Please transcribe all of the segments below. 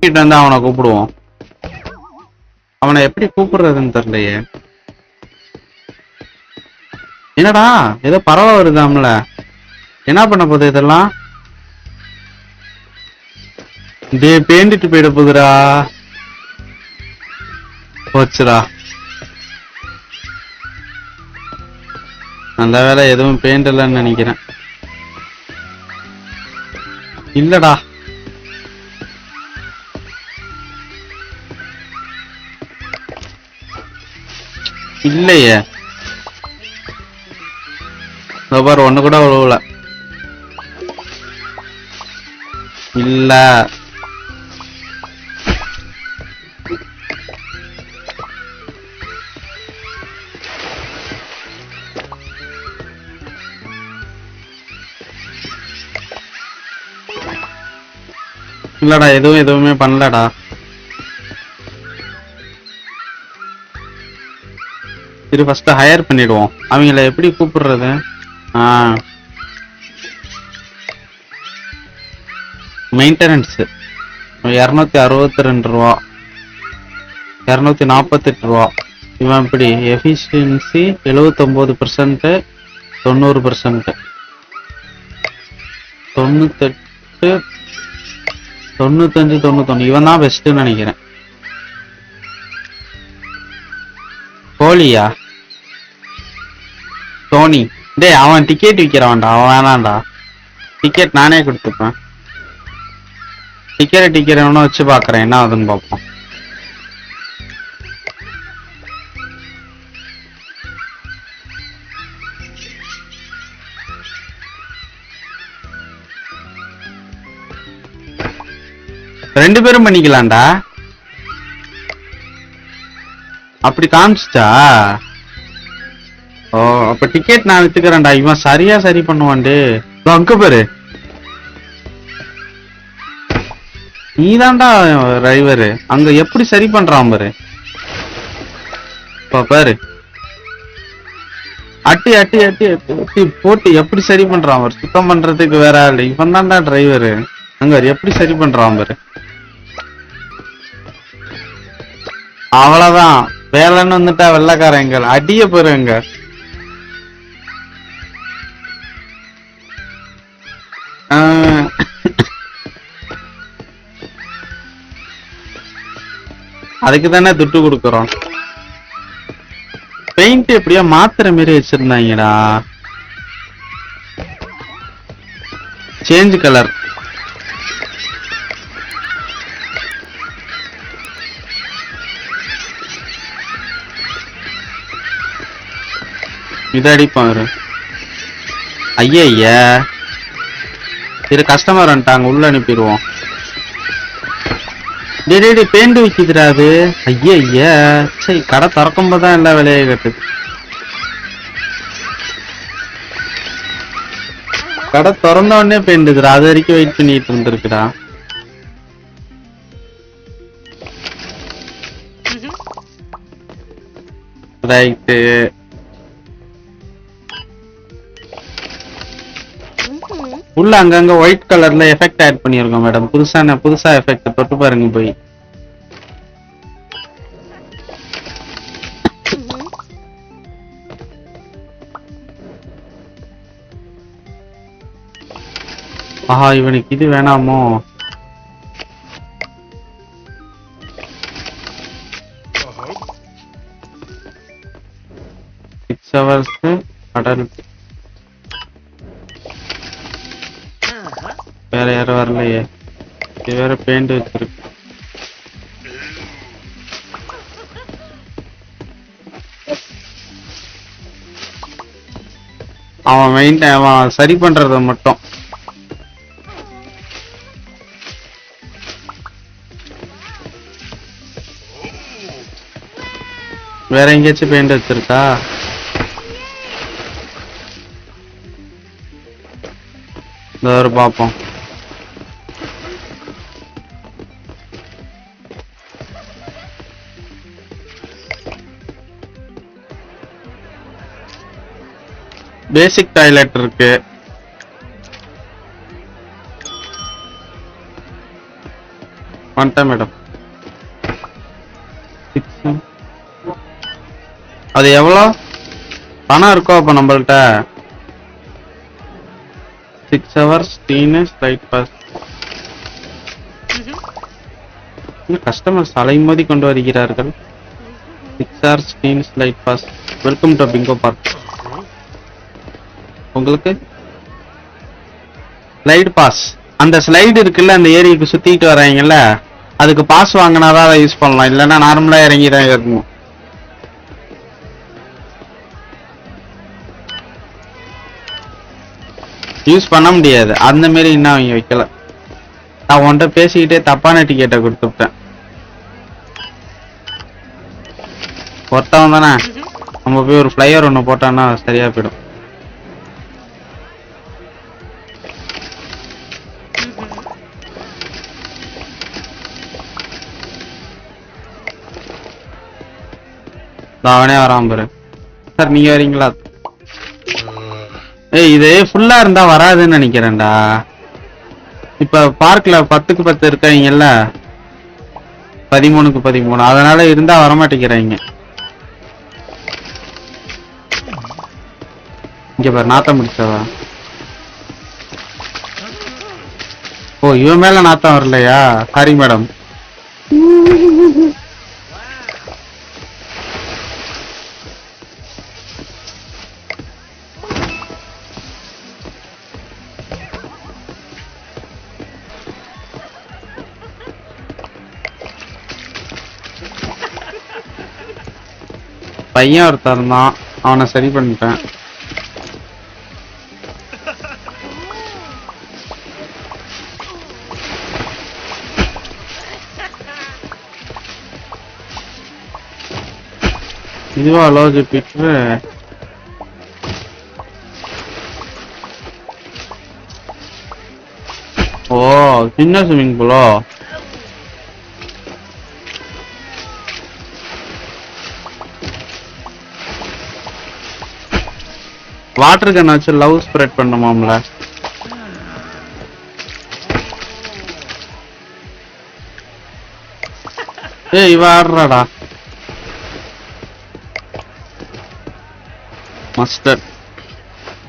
கிட்ட வந்து அவனை கூப்பிடுவோம். அவனை எப்படி கூப்பிடுறதுன்னு தெரியலையே. என்னடா ஏதோ பறவை வருதாம்ல. என்ன பண்ண போகுது இதெல்லாம்? டே பேண்டிட்டு போயிட போகுதுடா. போச்சுடா. நல்ல வேலை எதுவும் பெயிண்ட் இல்லைன்னு நினைக்கிறேன். இல்லடா. இல்லையே. இதோ பாரு ஒண்ணு கூட உழவுல இல்ல. இல்லடா எதுவும் எதுவுமே பண்ணலடா. சரி ஃபஸ்ட்டு ஹையர் பண்ணிடுவோம். அவங்கள எப்படி கூப்பிடுறது? ஆ. மெயின்டெனன்ஸ் இரநூத்தி அறுபத்தி ரெண்டு ரூபா. இரநூத்தி நாற்பத்தெட்டு ரூபா. இவன் இப்படி எஃபிஷியன்சி எழுவத்தொம்போது பர்சன்ட்டு தொண்ணூறு பர்சன்ட்டு தொண்ணூத்தெட்டு தொண்ணூத்தஞ்சு தொண்ணூத்தொன்னு. இவன் தான் பெஸ்ட்டுன்னு நினைக்கிறேன். கோலியா சோனி டேய் அவன் டிக்கெட் விற்கிறான்டா அவன் வேணாம்டா. டிக்கெட் நானே கொடுத்துப்பேன். டிக்கெட் டிக்கெட் வச்சு பார்க்கறேன் என்ன ஆகுதுன்னு பார்ப்போம். ரெண்டு பேரும் பண்ணிக்கலாம்டா. அப்படி காமிச்சிட்டா? ஓ அப்ப டிக்கெட் நான் வித்துக்கிறேன்டா இவன் சரியா சரி பண்ணுவான்டு அங்க பாரு. நீதான்டா டிரைவரு அங்க எப்படி சரி பண்றான் பாரு. பாரு. அட்டி அட்டி அட்டி அட்டி போட்டு எப்படி சரி பண்றான் பாரு. சுத்தம் பண்றதுக்கு வேற ஆள் இவன் தான்டா டிரைவரு அங்க எப்படி சரி பண்றான் பாரு. அவ்வளவுதான். வேலைன்னு வந்துட்டா வெள்ளக்காரங்க அடிய போயிருங்க அதுக்கு தானே துட்டு கொடுக்குறோம். பெயிண்ட் எப்படியோ மாத்துற மாரி வச்சிருந்தாங்கடா. சேஞ்ச் கலர் இதை அடிப்பான் ஐயா ஐயா இது கஸ்டமர் வந்துட்டாங்க. உள்ள அனுப்பிடுவோம். டேய் டேய் டேய் பெயிண்ட் விக்குதுடா அது. ஐயா ஐயா சரி கடை திறக்கும் போது தான் எல்லா வேலையை கட்டுது. கடை திறந்த உடனே பெயிண்டுதுடா அது வரைக்கும் வெயிட் பண்ணிட்டு இருந்திருக்குடா. ரைட்டு உள்ள அங்கங்க ஒயிட் கலர்ல எஃபெக்ட் ஆட் பண்ணியிருக்கோம் மேடம் புதுசான புதுசா எஃபெக்ட் தொட்டு பாருங்க போய். ஆஹா இவனுக்கு இது வேணாமோ? சிக்ஸ் ஹவர்ஸ் அடல்ட் வேற வரலையே. இது வேற பெயிண்ட் வச்சிருக்கு. அவன் மெயின் அவன் சரி பண்றத மட்டும். வேற எங்கேயாச்சும் பெயிண்ட் வச்சிருக்கா? இந்த ஒரு பார்ப்போம் பேசிக் டாய்லெட் இருக்கு. வந்துட்டேன் மேடம் அது எவ்வளோ? பணம் இருக்கோ அப்போ நம்மள்ட்ட? Six hours teen slide pass customers அலைமோதி கொண்டு வருகிறார்கள். Six hours teen slide pass welcome to Bingo Park உங்களுக்கு? ஸ்லைடு பாஸ் அந்த ஸ்லைடு இருக்குல்ல அந்த ஏரியாக்கு சுத்திட்டு வராங்கல்ல அதுக்கு பாஸ் வாங்கினாதான் அதை யூஸ் பண்ணலாம். இல்லைன்னா நார்மலா இறங்கி தான் இருக்கணும் யூஸ் பண்ண முடியாது. அந்த மாரி இன்னும் அவங்க வைக்கல. நான் உன்கிட்ட பேசிக்கிட்டே தப்பான டிக்கெட்டை கொடுத்துட்டேன் ஒருத்தவன் தானே? நம்ம போய் ஒரு ஃப்ளையர் ஒன்று போட்டான்னா சரியா போயிடும். அவனே வரான் பாரு சார் நீங்க வரீங்களா? ஏய் இது ஃபுல்லா இருந்தா வராதுன்னு நினைக்கிறேன்டா. இப்ப பார்க்ல பத்துக்கு பத்து இருக்காங்கல்ல பதிமூணுக்கு பதிமூணு. அதனால இருந்தா வரமாட்டேங்கிறாங்க இங்க பாரு நாத்தம் முடிச்சவா ஓ இவன் மேல நாத்தம் வரலையா? சாரி மேடம் பையன் ஒருத்தன் இருந்தான் அவனை சரி பண்ணிட்டேன். இதுவா லோஜி பிக்சர் ஓ சின்ன ஸ்விம்மிங் பூலோ வாட்டர் கன் வச்சு லவ் ஸ்ப்ரெட் பண்ணுமாம்ல? ஏய் இவ ஆடுறாடா. மஸ்டர்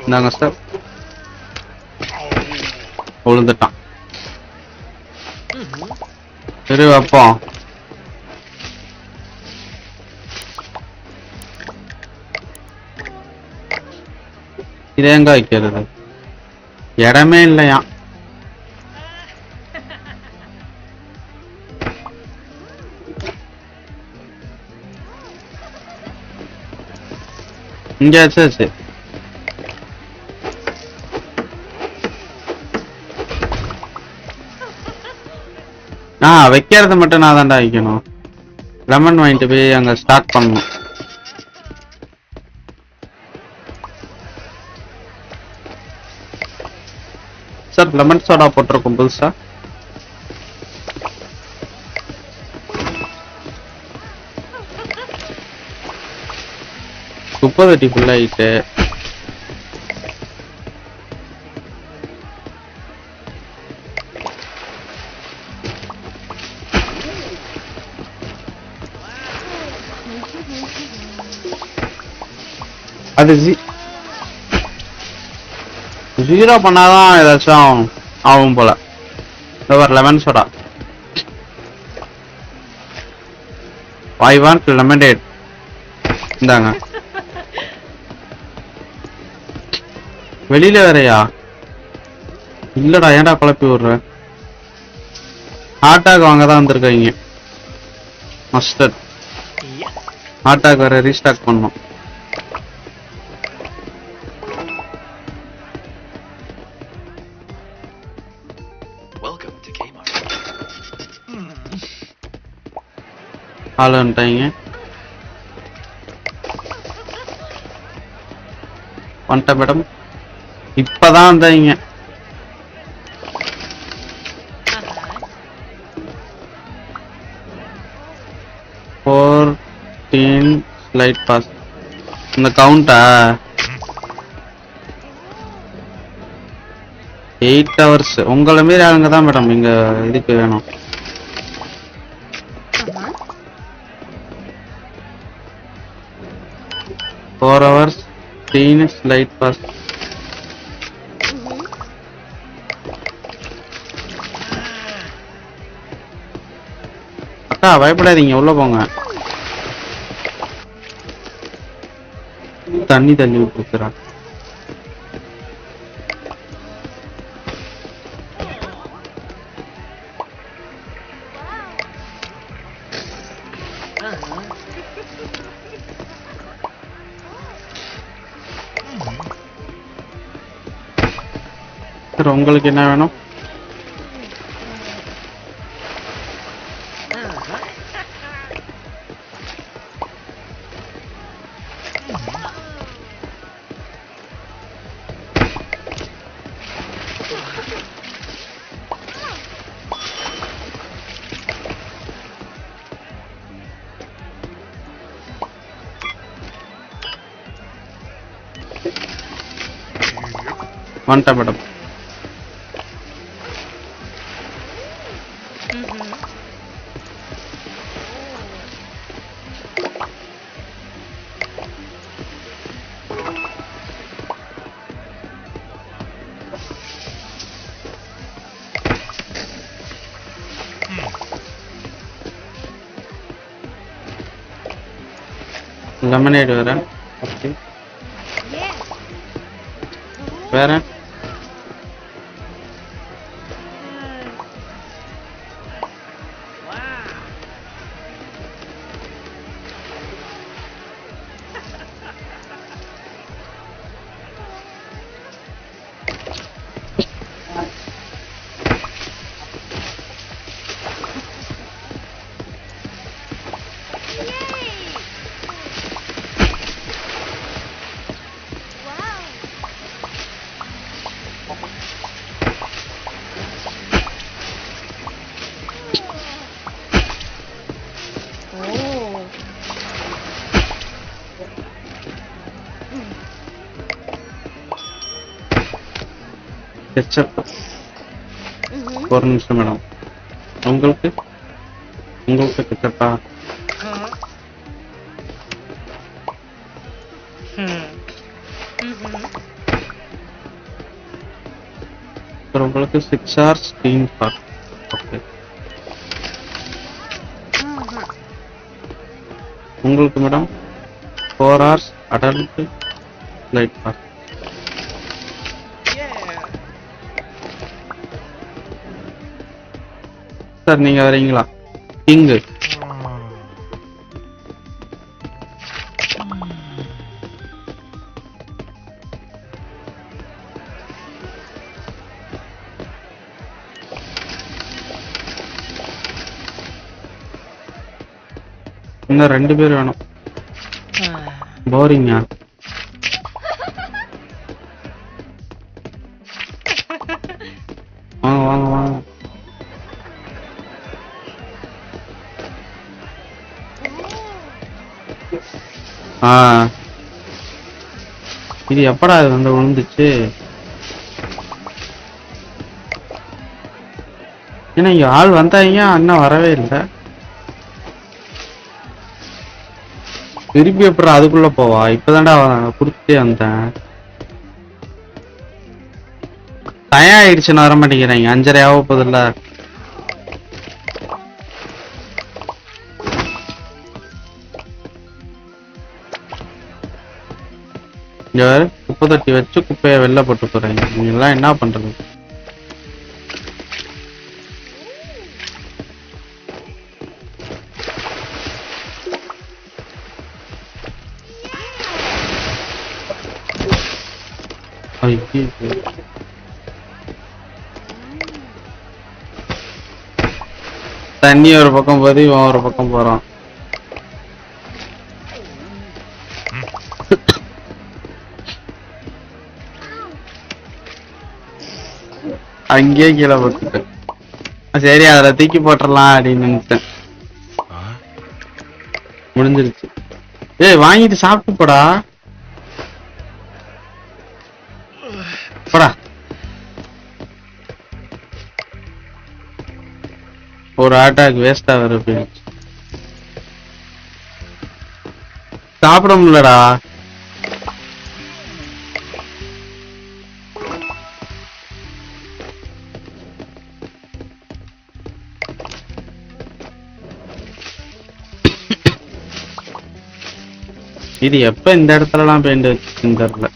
இந்தாங்க சார் விழுந்துட்டான் சரி வைப்போம். இது எங்க வைக்கிறது இடமே இல்லையா? இங்க சரி ஆ வைக்கிறது மட்டும் நான் தான்டா வைக்கணும். லெமன் வாங்கிட்டு போய் அங்க ஸ்டார்ட் பண்ணணும். சார் லெமன் சோடா போட்டிருக்கோம் புதுசா? குப்பை வெட்டி ஃபுல்லாயிட்டு அது ஜி ஜீரோ பண்ணாதான் ஏதாச்சும் ஆகும். போல. ஒரு lemon soda I want lemonade இந்தாங்க. வெளியில வேறயா? இல்லடா ஏன்டா குழப்பி விடுற? ஹாட்டாக் வாங்க தான் வந்திருக்காங்க. மஸ்டர்ட் ஹாட்டாக் வேற ரீஸ்டாக் பண்ணோம் ஆள் வந்துட்டாங்க வந்துட்டேன் மேடம் இப்பதான் வந்தாங்க. ஃபோர்டீன் ஸ்லைட் பாஸ் இந்த கவுண்டா எயிட் ஹவர்ஸ் உங்களை மாரி ஆளுங்க தான் மேடம் இங்கே இதுக்கு வேணும். Four hours clean slide pass அக்கா பயப்படாதீங்க உள்ள போங்க. தண்ணி தள்ளி விட்டுருக்குறான் உங்களுக்கு என்ன வேணும்? வந்துட்டேன் மேடம். லெமனேட் வேற. ஓகே வேற? கெச்சப் ம்ஹும். ஒரு நிமிஷம் மேடம் உங்களுக்கு? உங்களுக்கு கெச்சப்பா ம்ஹும். அப்புறம் உங்களுக்கு six hours clean pass okay. உங்களுக்கு madam four hours adult light pass sir நீங்க வரீங்களா? கிங்கு இன்னும் ரெண்டு பேர் வேணும். போரிங்கா இது எப்படா இது வந்து விழுந்துச்சு ஏன்னா இங்க ஆள் வந்தாங்க அண்ணன் வரவே இல்லை. திருப்பி அப்புறம் அதுக்குள்ள போவா? இப்பதான்டா குடுத்துட்டே வந்தேன். டயம் ஆயிடுச்சுன்னு வர மாட்டேங்கிறாங்க. அஞ்சரை ஆக போதில்ல இங்க வேற குப்பை தட்டி வச்சு குப்பையை வெளில போட்டு போறாங்க நீங்க எல்லாம் என்ன பண்றது? தண்ணி ஒரு பக்கம் போகுது இவன் ஒரு பக்கம் போறான். அங்கேயே கீழே போட்டுட்டேன் சரி அதுல தூக்கி போட்டுடலாம் அப்படின்னு நினைச்சேன். முடிஞ்சிருச்சு. ஏய் வாங்கிட்டு சாப்பிட்டு போடா. போடா. ஒரு ஆட்டாக்கு வேஸ்டா வருது சாப்பிட முடியலடா. இது எப்ப இந்த இடத்துலலாம் பெயிண்ட் வச்சுன்னு தெரியல.